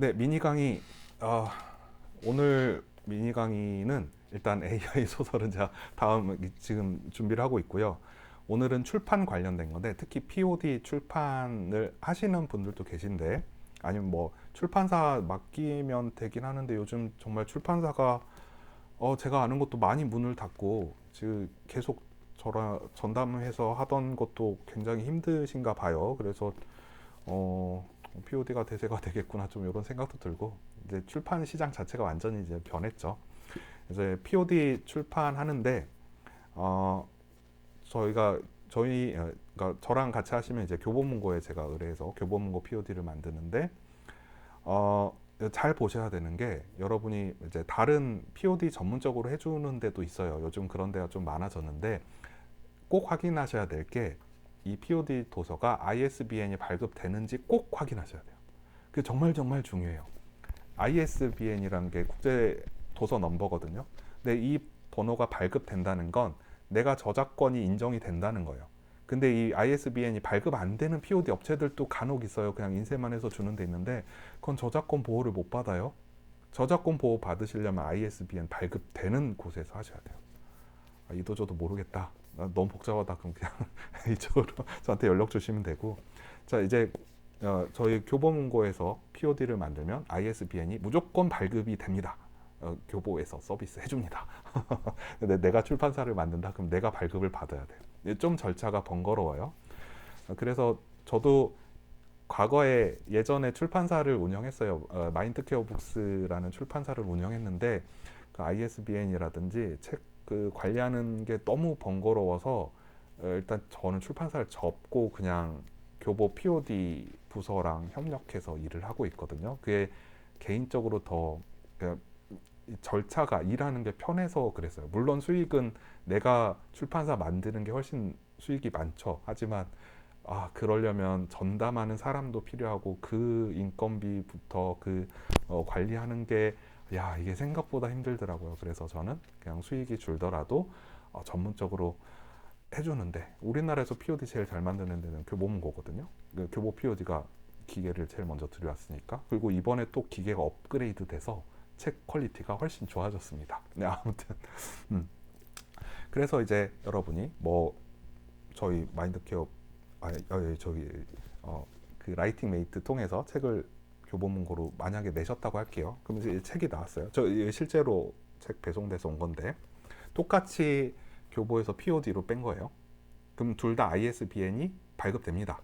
네, 미니 강의 아, 오늘 미니 강의는 일단 AI 소설은 제가 다음 지금 준비를 하고 있고요. 오늘은 출판 관련된 건데 특히 POD 출판을 하시는 분들도 계신데 아니면 뭐 출판사 맡기면 되긴 하는데 요즘 정말 출판사가 어 제가 아는 것도 많이 문을 닫고 지금 계속 저랑 전담해서 하던 것도 굉장히 힘드신가 봐요. 그래서 어 POD가 대세가 되겠구나 좀 이런 생각도 들고 이제 출판 시장 자체가 완전히 이제 변했죠. 이제 POD 출판하는데 어 저희가 저희 어, 그러니까 저랑 같이 하시면 이제 교보문고에 제가 의뢰해서 교보문고 POD를 만드는데 어잘 보셔야 되는 게 여러분이 이제 다른 POD 전문적으로 해주는 데도 있어요. 요즘 그런 데가 좀 많아졌는데 꼭 확인하셔야 될 게 이 POD 도서가 ISBN이 발급되는지 꼭 확인하셔야 돼요. 그게 정말 정말 중요해요. ISBN이라는 게 국제 도서 넘버거든요. 근데 이 번호가 발급된다는 건 내가 저작권이 인정이 된다는 거예요. 근데 이 ISBN이 발급 안 되는 POD 업체들도 간혹 있어요. 그냥 인쇄만 해서 주는 데 있는데 그건 저작권 보호를 못 받아요. 저작권 보호 받으시려면 ISBN 발급되는 곳에서 하셔야 돼요. 아, 이도 저도 모르겠다. 나 너무 복잡하다. 그럼 그냥 이쪽으로 저한테 연락 주시면 되고. 자 이제 어, 저희 교보문고에서 POD를 만들면 ISBN이 무조건 발급이 됩니다. 어, 교보에서 서비스 해줍니다. 근데 내가 출판사를 만든다 그럼 내가 발급을 받아야 돼요. 좀 절차가 번거로워요. 어, 그래서 저도 과거에 예전에 출판사를 운영했어요. 어, 마인드케어 북스라는 출판사를 운영했는데 그 ISBN이라든지 책 그 관리하는 게 너무 번거로워서 어, 일단 저는 출판사를 접고 그냥 교보 POD 부서랑 협력해서 일을 하고 있거든요. 그게 개인적으로 더 절차가 일하는 게 편해서 그랬어요. 물론 수익은 내가 출판사 만드는 게 훨씬 수익이 많죠. 하지만 아 그러려면 전담하는 사람도 필요하고 그 인건비부터 그 어, 관리하는 게 야 이게 생각보다 힘들더라고요. 그래서 저는 그냥 수익이 줄더라도 어, 전문적으로 해주는데 우리나라에서 POD 제일 잘 만드는 데는 교보문고거든요. 그 교보 POD가 기계를 제일 먼저 들여왔으니까 그리고 이번에 또 기계가 업그레이드 돼서 책 퀄리티가 훨씬 좋아졌습니다. 네 아무튼 음. 그래서 이제 여러분이 뭐 저희 마인드케어 아 저기 어, 그 라이팅 메이트 통해서 책을 교보문고로 만약에 내셨다고 할게요. 그럼 이제 책이 나왔어요. 저 실제로 책 배송돼서 온 건데 똑같이 교보에서 POD로 뺀 거예요. 그럼 둘 다 ISBN이 발급됩니다.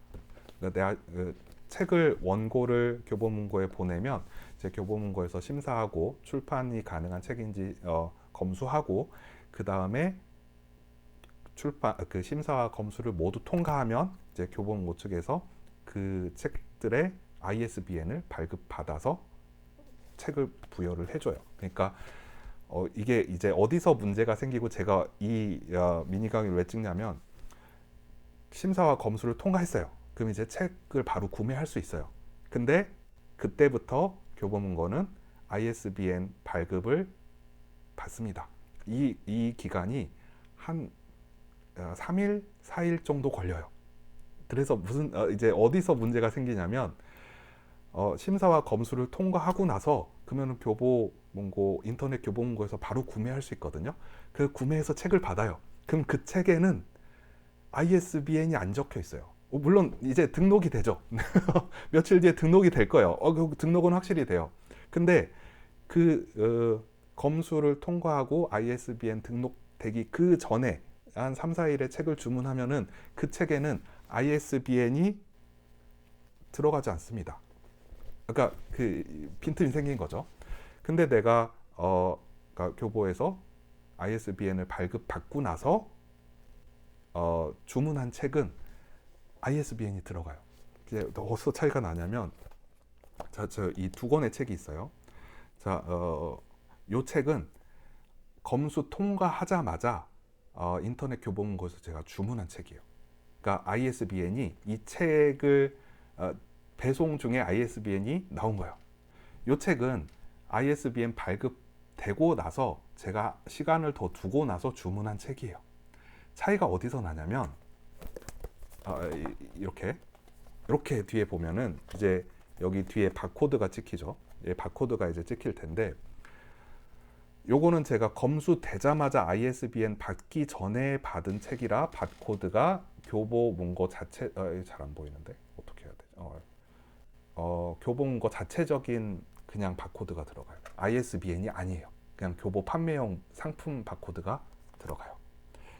그러니까 내가 그 책을 원고를 교보문고에 보내면 이제 교보문고에서 심사하고 출판이 가능한 책인지 어, 검수하고 그 다음에 출판 그 심사와 검수를 모두 통과하면 이제 교보문고 측에서 그 책들의 ISBN을 발급받아서 책을 부여를 해줘요. 그러니까 어, 이게 이제 어디서 문제가 생기고 제가 이 어, 미니 강의를 왜 찍냐면 심사와 검수를 통과했어요. 그럼 이제 책을 바로 구매할 수 있어요. 근데 그때부터 교보문고는 ISBN 발급을 받습니다. 이, 이 기간이 한 어, 3일, 4일 정도 걸려요. 그래서 무슨 어, 이제 어디서 문제가 생기냐면 어, 심사와 검수를 통과하고 나서 그러면 교보문고 인터넷 교보문고에서 바로 구매할 수 있거든요. 그 구매해서 책을 받아요. 그럼 그 책에는 ISBN이 안 적혀 있어요. 어, 물론 이제 등록이 되죠. 며칠 뒤에 등록이 될 거예요. 어, 그 등록은 확실히 돼요. 근데 그 어, 검수를 통과하고 ISBN 등록되기 그 전에 한 3, 4일에 책을 주문하면은 그 책에는 ISBN이 들어가지 않습니다. 그러니까 그 빈틈이 생긴 거죠. 근데 내가 어 그러니까 교보에서 ISBN을 발급받고 나서 어 주문한 책은 ISBN이 들어가요. 이제 어디서 차이가 나냐면 자, 저 이 두 권의 책이 있어요. 자, 어, 요 책은 검수 통과하자마자 어, 인터넷 교보문고에서 제가 주문한 책이에요. 그러니까 ISBN이 이 책을 어, 배송 중에 ISBN이 나온 거예요. 이 책은 ISBN 발급되고 나서 제가 시간을 더 두고 나서 주문한 책이에요. 차이가 어디서 나냐면 어, 이렇게 이렇게 뒤에 보면은 이제 여기 뒤에 바코드가 찍히죠. 예, 바코드가 이제 찍힐 텐데 요거는 제가 검수되자마자 ISBN 받기 전에 받은 책이라 바코드가 교보 문고 자체 어, 잘안 보이는데 어떻게 해야 되죠? 어, 어, 교보 문고 자체적인 그냥 바코드가 들어가요. ISBN이 아니에요. 그냥 교보 판매용 상품 바코드가 들어가요.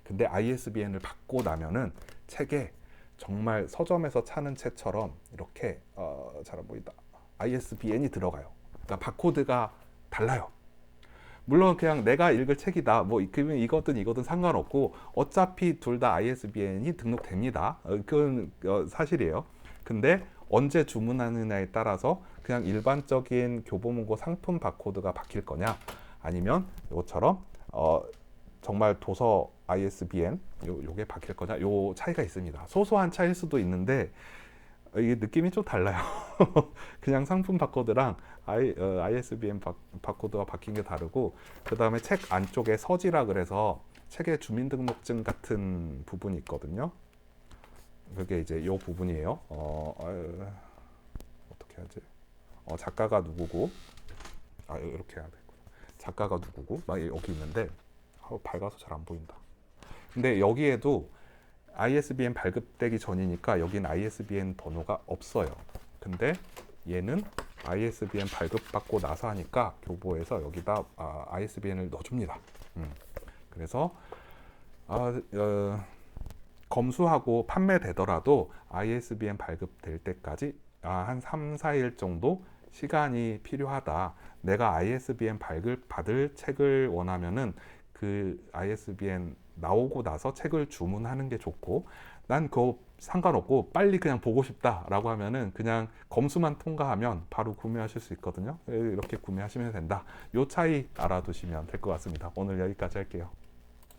근데 ISBN을 받고 나면은 책에 정말 서점에서 차는 책처럼 이렇게 어, 잘안 보인다. ISBN이 들어가요. 그러니까 바코드가 달라요. 물론 그냥 내가 읽을 책이다. 뭐 이거든 이거든 상관없고 어차피 둘 다 ISBN이 등록됩니다. 어, 그건 어, 사실이에요. 근데 언제 주문하느냐에 따라서 그냥 일반적인 교보문고 상품 바코드가 바뀔 거냐 아니면 이것처럼 어, 정말 도서 ISBN 요, 요게 바뀔 거냐 요 차이가 있습니다. 소소한 차일 수도 있는데 어, 이게 느낌이 좀 달라요. 그냥 상품 바코드랑 I, 어, ISBN 바, 바코드가 바뀐 게 다르고 그 다음에 책 안쪽에 서지라 그래서 책의 주민등록증 같은 부분이 있거든요. 그게 이제 요 부분이에요. 어, 아유, 어떻게 하지? 어, 작가가 누구고? 아 이렇게 해야 되구나. 작가가 누구고? 막 여기 있는데 아우, 밝아서 잘 안 보인다. 근데 여기에도 ISBN 발급되기 전이니까 여긴 ISBN 번호가 없어요. 근데 얘는 ISBN 발급받고 나서 하니까 교보에서 여기다 아, ISBN을 넣어줍니다. 음. 그래서 아, 어, 검수하고 판매되더라도 ISBN 발급될 때까지 아, 한 3, 4일 정도 시간이 필요하다. 내가 ISBN 발급 받을 책을 원하면은 그 ISBN 나오고 나서 책을 주문하는 게 좋고 난 그거 상관없고 빨리 그냥 보고 싶다라고 하면은 그냥 검수만 통과하면 바로 구매하실 수 있거든요. 이렇게 구매하시면 된다. 요 차이 알아두시면 될 것 같습니다. 오늘 여기까지 할게요.